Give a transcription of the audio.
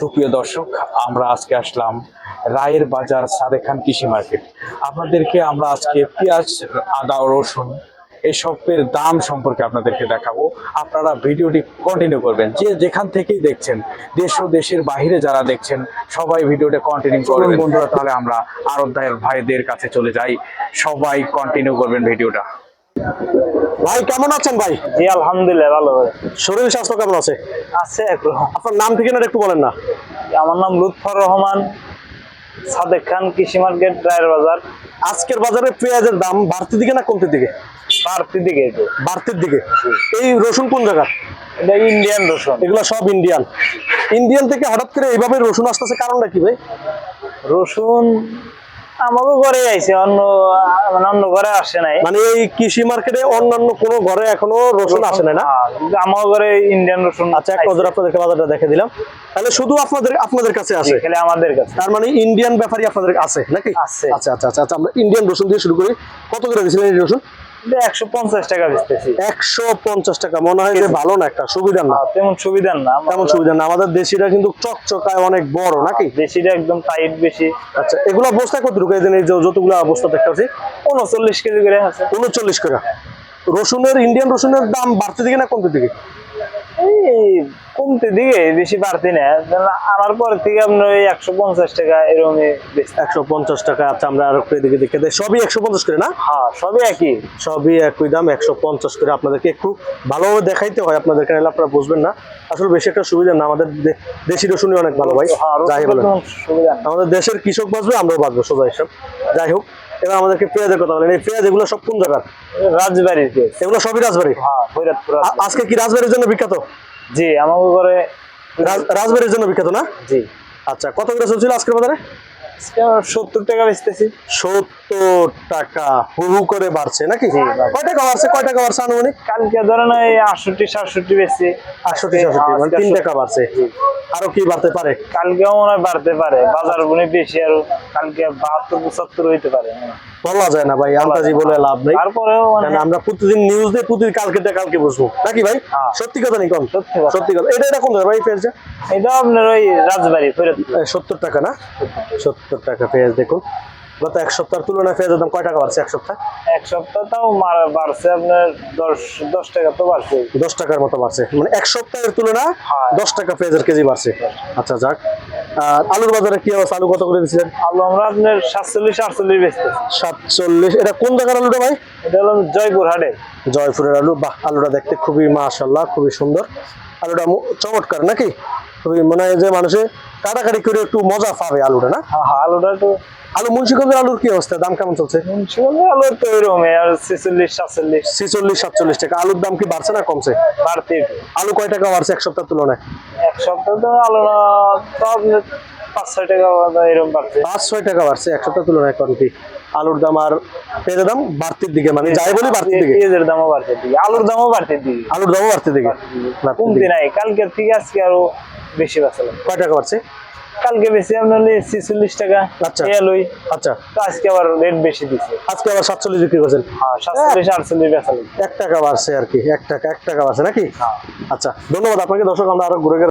সুপ্রিয় দর্শক আমরা আজকে আসলাম রায়ের বাজার সাদেক খান কৃষি মার্কেট। আপনাদেরকে আমরা আজকে পেঁয়াজ আদা রসুন এসবের দাম সম্পর্কে আপনাদেরকে দেখাবো। আপনারা ভিডিওটি কন্টিনিউ করবেন। যে যেখান থেকেই দেখছেন দেশ ও দেশের বাইরে যারা দেখছেন সবাই ভিডিওটা কন্টিনিউ করবেন। বন্ধুরা তাহলে আমরা আরবদায়ের ভাইদের কাছে চলে যাই। সবাই কন্টিনিউ করবেন ভিডিওটা। ভাই কেমন আছেন ভাই? জি আলহামদুলিল্লাহ ভালো শরীর স্বাস্থ্য কেমন আছে? আছে আপনার নাম ঠিকানা একটু বলেন না। আমার নাম লুৎফর রহমান সাদেক খান কৃষি মার্কেট রায়ের বাজার। আজকের বাজারে পেঁয়াজের দাম বাড়তির দিকে না কমতির দিকে? বাড়তি দিকে বাড়তির দিকে। এই রসুন কোন জায়গা এটা ইন্ডিয়ান রসুন। এগুলো সব ইন্ডিয়ান। ইন্ডিয়ান থেকে হঠাৎ করে এইভাবে রসুন আসতেছে কারণটা কি ভাই? রসুন আমাকে ঘরে আইছে অন্য মানে অন্য ঘরে আসে নাই। মানে এই কৃষি মার্কেটে অন্যান্য কোনো ঘরে এখনও রসুন আসে না? না আমার ঘরে ইন্ডিয়ান রসুন আচ্ছা এক নজর আপনাদেরকে বাজারটা দেখে দিলাম। তাহলে শুধু আপনাদের আপনাদের কাছে আসে তাহলে আমাদের কাছে। তার মানে ইন্ডিয়ান ব্যাপারই আপনাদের আছে নাকি? আছে। আচ্ছা আচ্ছা আচ্ছা আচ্ছা আমরা ইন্ডিয়ান রসুন দিয়ে শুরু করি। কত করে দিয়েছিলেন এই রসুন? একশো পঞ্চাশ টাকা বেচতেছি। একশো পঞ্চাশ টাকা। মনে হয় যে ভালো না একটা সুবিধা না? তেমন সুবিধা না। তেমন সুবিধা না। আমাদের দেশিটা কিন্তু চকচকায় অনেক বড় নাকি? দেশিটা একদম টাইট বেশি। আচ্ছা এগুলো বস্তা কত ঢুকে দেন এই যে যতগুলো বস্তা দেখতে পাচ্ছি। উনচল্লিশ কেজি করে আছে। উনচল্লিশ করে। রসুনের ইন্ডিয়ান রসুনের দাম বাড়তে দিকে না কমতে দিকে কমতে দিকে বেশি বাড়তি না। আনার পর থেকে আপনার ওই একশো পঞ্চাশ টাকা এরকমই বেশি একশো পঞ্চাশ টাকা আচ্ছা আমরা আর এদিকে দেখে দেয় সবই একশো পঞ্চাশ করে না? হ্যাঁ সবই একই। সবই একই দাম একশো পঞ্চাশ করে আপনাদেরকে একটু ভালোভাবে দেখাইতে হয় আপনাদেরকে নাহলে আপনারা বুঝবেন না। আসলে বেশি একটা সুবিধা না আমাদের দেশি রসুনই অনেক ভালো ভাই। হ্যাঁ, যাই বলেন। আমাদের দেশের কৃষক বাঁচবে আমরাও বাঁচবো সোজা হিসাব। যাই হোক এবার আমাদেরকে পেঁয়াজের কথা বলেন। এই পেঁয়াজ এগুলো সব কোন জায়গার? রাজবাড়ির পেঁয়াজ। এগুলো সবই রাজবাড়ি হ্যাঁ আজকে কি রাজবাড়ির জন্য বিখ্যাত? জি আমাকে ঘরে রাজ- রাজবাড়ির জন্য বিখ্যাত না? জি। আচ্ছা কত করে চলছিল আজকের বাজারে? আমরা সত্তর টাকা বেচতেছি। সত্তর টাকা হু হু করে বাড়ছে নাকি? কয় টাকা বাড়ছে? কয় টাকা বাড়ছে আনুমানিক? কালকে ধরেন এই আটষট্টি সাতষট্টি বেচছি। আটষট্টি সাতষট্টি মানে তিন টাকা বাড়ছে। আরও কি বাড়তে পারে? কালকেও মনে হয় বাড়তে পারে। বাজার বেশি আরও। কালকে বাহাত্তর পঁচাত্তর হইতে পারে। বলা যায় না ভাই আন্দাজি বলে লাভ নেই। তারপরেও মানে আমরা প্রতিদিন নিউজ দিয়ে প্রতিদিন কালকেটা কালকে বসবো নাকি ভাই? হ্যাঁ। সত্যি কথা নেই কম সত্যি কথা। এটা এটা কোন ভাই পেঁয়াজটা এটা আপনার ওই রাজবাড়ি সত্তর টাকা না? সত্তর টাকা পেঁয়াজ দেখুন। গত এক সপ্তাহের তুলনায় পেঁয়াজের দাম কয় টাকা বাড়ছে এক সপ্তাহ? এক সপ্তাহ তাও বাড়ছে আপনার দশ দশ টাকা তো বাড়ছে। দশ টাকার মতো বাড়ছে। মানে এক সপ্তাহের তুলনায় হ্যাঁ। দশ টাকা পেঁয়াজের কেজি বাড়ছে। আচ্ছা যাক। আর আলুর বাজারে কি অবস্থা? আলু কত করে দিচ্ছিলেন? আলু আমরা আপনার সাতচল্লিশ আটচল্লিশ বেচতেছি। সাতচল্লিশ। এটা কোন জায়গার আলুটা ভাই? এটা হলো জয়পুর হাটে জয়পুরের আলু। বাহ আলুটা দেখতে খুবই মাশাল্লাহ খুবই সুন্দর। আলুটা চমৎকার নাকি? খুবই মনে হয় যে মানুষে কাটাকাটি করে একটু মজা পাবে আলুটা না? হ্যাঁ হ্যাঁ আলুটা আলু মুন্সিগঞ্জের আলুর কি অবস্থা? দাম কেমন চলছে? মুন্সিগঞ্জে আলু তো ছেচল্লিশ সাতচল্লিশ। ছিচল্লিশ সাতচল্লিশ টাকা। আলুর দাম কি বাড়ছে না কমছে? বাড়তি আলু কয় টাকা বাড়ছে এক সপ্তাহের তুলনায়? এক সপ্তাহ তো আলু না পাঁচ ছয় টাকা এরকম বাড়ছে। পাঁচ ছয় টাকা বাড়ছে এক তুলনায় কি? আলুর দাম আর পেঁয়াজের দাম বাড়তির দিকে মানে যাই বলি বাড়তির দিকে। পেঁয়াজের দামও বাড়তে দিকে। আলুর দামও বাড়তে দিকে। আলুর দামও বাড়তির দিকে। বাড়তির কমতি নাই। কালকে থেকে আজকে আরও বেশি বাঁচালাম কয় টাকা বাড়ছে? কালকে বেশি আপনার ছিচল্লিশ টাকা। আচ্ছা। এলুই আচ্ছা। তো আজকে আবার রেট বেশি দিচ্ছে আজকে আবার সাতচল্লিশ বিক্রি করছেন? হ্যাঁ সাতচল্লিশ আটচল্লিশ বেচালেন এক টাকা বাড়ছে আর কি এক টাকা এক টাকা বাড়ছে নাকি? আচ্ছা ধন্যবাদ আপনাকে। দর্শক আমরা আরও ঘুরে